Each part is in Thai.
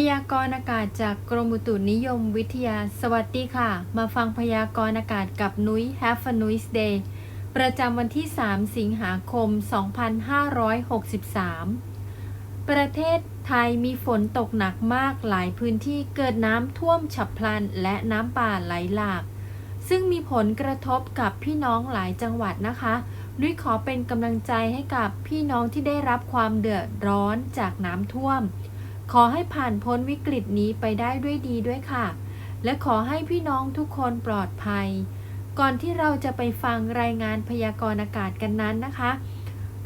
พยากรณ์อากาศจากกรมอุตุนิยมวิทยา สวัสดีค่ะ มาฟังพยากรณ์อากาศกับนุ้ย Have a nice day ประจำวันที่ 3 สิงหาคม 2563 ประเทศไทยมีฝนตกหนักมากหลายพื้นที่เกิดน้ำท่วมฉับพลันและน้ำป่าไหลหลาก ซึ่งมีผลกระทบกับพี่น้องหลายจังหวัดนะคะนุ้ยขอเป็นกำลังใจให้กับพี่น้องที่ได้รับความเดือดร้อนจากน้ำท่วม ขอให้ผ่านพ้นวิกฤตนี้ไปได้ด้วยดีด้วยค่ะ และขอให้พี่น้องทุกคนปลอดภัย ก่อนที่เราจะไปฟังรายงานพยากรณ์อากาศกันนั้นนะคะ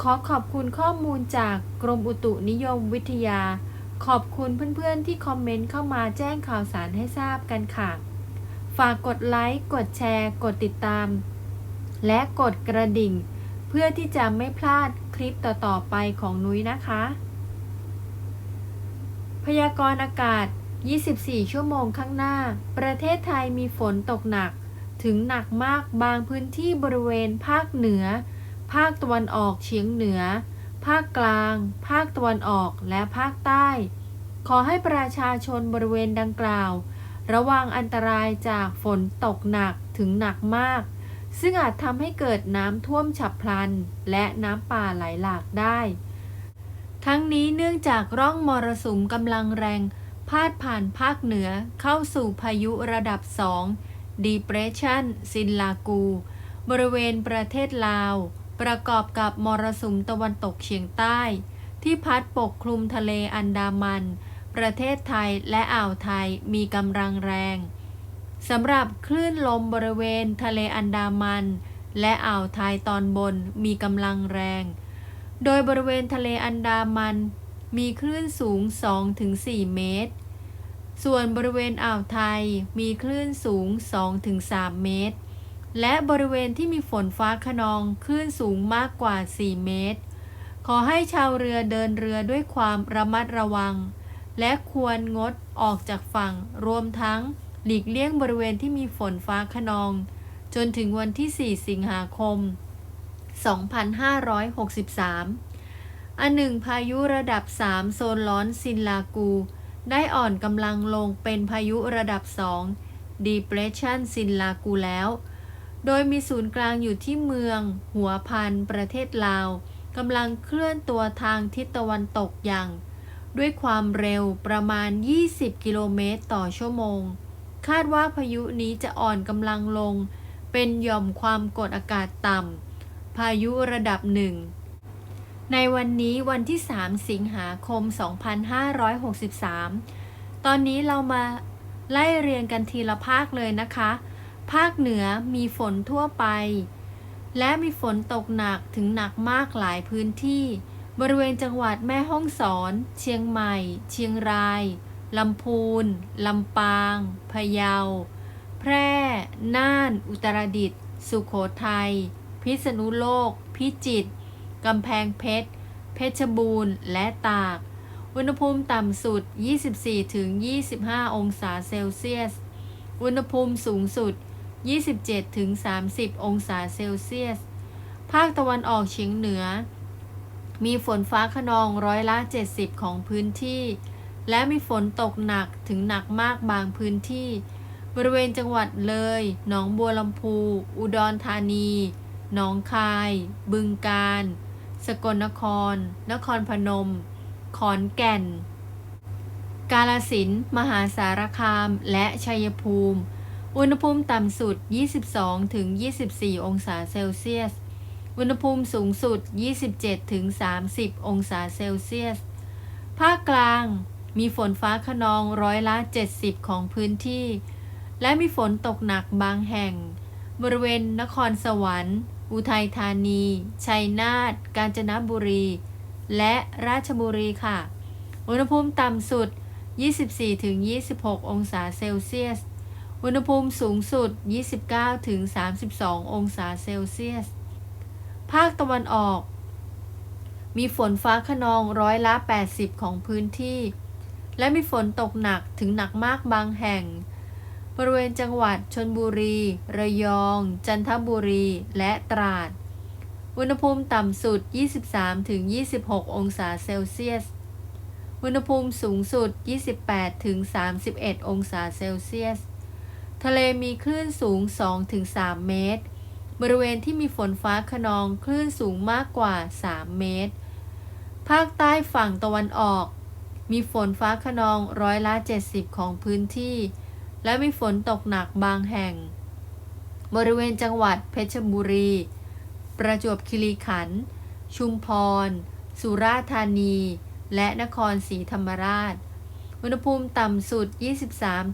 ขอขอบคุณข้อมูลจากกรมอุตุนิยมวิทยา ขอบคุณเพื่อนๆที่คอมเมนต์เข้ามาแจ้งข่าวสารให้ทราบกันค่ะ ฝากกดไลค์ กดแชร์ กดติดตาม และกดกระดิ่ง เพื่อที่จะไม่พลาดคลิปต่อๆไปของนุ้ยนะคะ พยากรณ์อากาศ 24 ชั่วโมงข้างหน้า ประเทศไทยมีฝนตกหนัก ถึงหนักมากบางพื้นที่บริเวณภาคเหนือ ภาคตะวันออกเฉียงเหนือ ภาคกลาง ภาคตะวันออกและภาคใต้ ขอให้ประชาชนบริเวณดังกล่าว ระวังอันตรายจากฝนตกหนักถึงหนักมาก ซึ่งอาจทำให้เกิดน้ำท่วมฉับพลัน และน้ำป่าไหลหลากได้ ทั้งนี้เนื่องจากร่องมรสุมกำลังแรง พาดผ่านภาคเหนือเข้าสู่พายุระดับ 2 Depression ซินลากู บริเวณประเทศลาว ประกอบกับมรสุมตะวันตกเฉียงใต้ ที่พัดปกคลุมทะเลอันดามัน ประเทศไทยและอ่าวไทยมีกำลังแรงสำหรับคลื่นลมบริเวณทะเลอันดามัน และอ่าวไทยตอนบนมีกำลังแรง โดยบริเวณทะเลอันดามันมีคลื่นสูง 2-4 เมตร ส่วนบริเวณอ่าวไทยมีคลื่นสูง 2-3 เมตร และบริเวณที่มีฝนฟ้าขนองคลื่นสูงมากกว่า 4 เมตร ขอให้ชาวเรือเดินเรือด้วยความระมัดระวัง และควรงดออกจากฝั่ง รวมทั้งหลีกเลี่ยงบริเวณที่มีฝนฟ้าขนอง จนถึงวันที่ 4 สิงหาคม 2563 อันหนึ่งพายุระดับ 3 โซนร้อนซินลากู ได้อ่อนกำลังลงเป็นพายุระดับ 2 Depression ซินลากูแล้ว โดยมีศูนย์กลางอยู่ที่เมือง หัวพัน ประเทศลาวกำลังเคลื่อนตัวทางทิศตะวันตกอย่าง ด้วยความเร็วประมาณ 20 กิโลเมตรต่อชั่วโมง คาดว่าพายุนี้จะอ่อนกำลังลง เป็นหย่อมความกดอากาศต่ำ พายุระดับหนึ่ง ในวันนี้วันที่ 3 สิงหาคม 2563 ตอนนี้เรามาไล่เรียงกันทีละภาคเลยนะคะ ภาคเหนือมีฝนทั่วไป และมีฝนตกหนักถึงหนักมากหลายพื้นที่ บริเวณจังหวัดแม่ฮ่องสอน เชียงใหม่ เชียงรายลำพูน ลำปาง พะเยา แพร่ น่าน อุตรดิตถ์ สุโขทัย พิษณุโลก พิจิตรกำแพงเพชร เพชรบูรณ์ และตาก อุณหภูมิต่ำสุด 24-25 องศาเซลเซียส อุณหภูมิสูงสุด 27-30 องศาเซลเซียส ภาคตะวันออกเฉียงเหนือ มีฝนฟ้าขนองร้อยละ 70 ของพื้นที่ และมีฝนตกหนักถึงหนักมากบางพื้นที่ บริเวณจังหวัดเลย หนองบัวลำพู อุดรธานี หนองคาย บึงกาฬสกลนคร นครพนม ขอนแก่น กาลสินธุ์มหาสารคาม และชัยภูมิ อุณหภูมิต่ำสุด 22-24 องศาเซลเซียส อุณหภูมิสูงสุด 27-30 องศาเซลเซียส ภาคกลางมีฝนฟ้าขนองร้อยละ 70 ของพื้นที่ และมีฝนตกหนักบางแห่ง บริเวณนครสวรรค์ อุทัยธานี ชัยนาท กาญจนบุรี และราชบุรีค่ะ อุณหภูมิต่ำสุด 24-26 องศาเซลเซียส อุณหภูมิสูงสุด 29-32 องศาเซลเซียส ภาคตะวันออก มีฝนฟ้าขนองร้อยละ 80 ของพื้นที่ และมีฝนตกหนักถึงหนักมากบางแห่ง บริเวณจังหวัดชนบุรี ระยอง จันทบุรี และตราด อุณหภูมิต่ำสุด 23-26 องศาเซลเซียส อุณหภูมิสูงสุด 28ถึง31 องศาเซลเซียส ทะเลมีคลื่นสูง 2-3 เมตร บริเวณที่มีฝนฟ้าขนองคลื่นสูงมากกว่า 3 เมตร ภาคใต้ฝั่งตะวันออก มีฝนฟ้าขนองร้อยละ 70 ของพื้นที่ และมีฝนตกหนักบางแห่ง บริเวณจังหวัดเพชรบุรี ประจวบคีรีขันธ์ ชุมพร สุราษฎร์ธานี และนครศรีธรรมราช อุณหภูมิต่ำสุด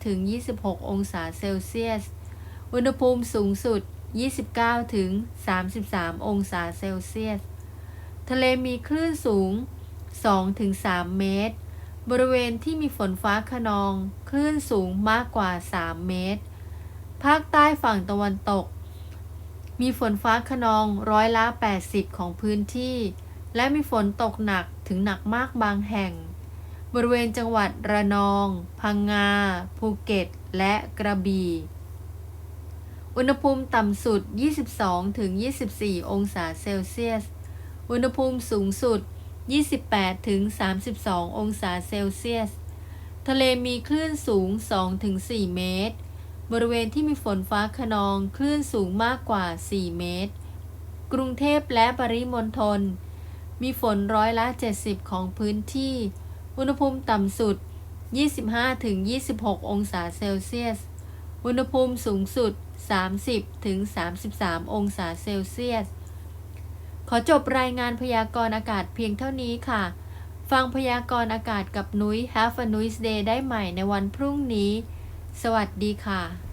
23-26 องศาเซลเซียส อุณหภูมิสูงสุด 29-33 องศาเซลเซียส ทะเลมีคลื่นสูง 2-3 เมตร บริเวณที่มีฝนฟ้าขนอง คลื่นสูงมากกว่า 3 เมตร ภาคใต้ฝั่งตะวันตก มีฝนฟ้าขนองร้อยละ 80 ของพื้นที่ และมีฝนตกหนักถึงหนักมากบางแห่ง บริเวณจังหวัดระนอง พังงา ภูเก็ต และกระบี่ อุณหภูมิต่ำสุด 22-24 องศาเซลเซียส อุณหภูมิสูงสุด 28-32 องศาเซลเซียส ทะเลมีคลื่นสูง2-4เมตร บริเวณที่มีฝนฟ้าขนองคลื่นสูงมากกว่า 4 เมตร กรุงเทพและปริมณฑล มีฝนร้อยละ 70 ของพื้นที่ อุณหภูมิต่ำสุด 25-26 องศาเซลเซียส อุณหภูมิสูงสุด 30-33 องศาเซลเซียส ขอจบรายงานพยากรณ์อากาศเพียงเท่านี้ค่ะ ฟังพยากรณ์อากาศกับนุ้ย Have a nice day ได้ใหม่ในวันพรุ่งนี้ สวัสดีค่ะ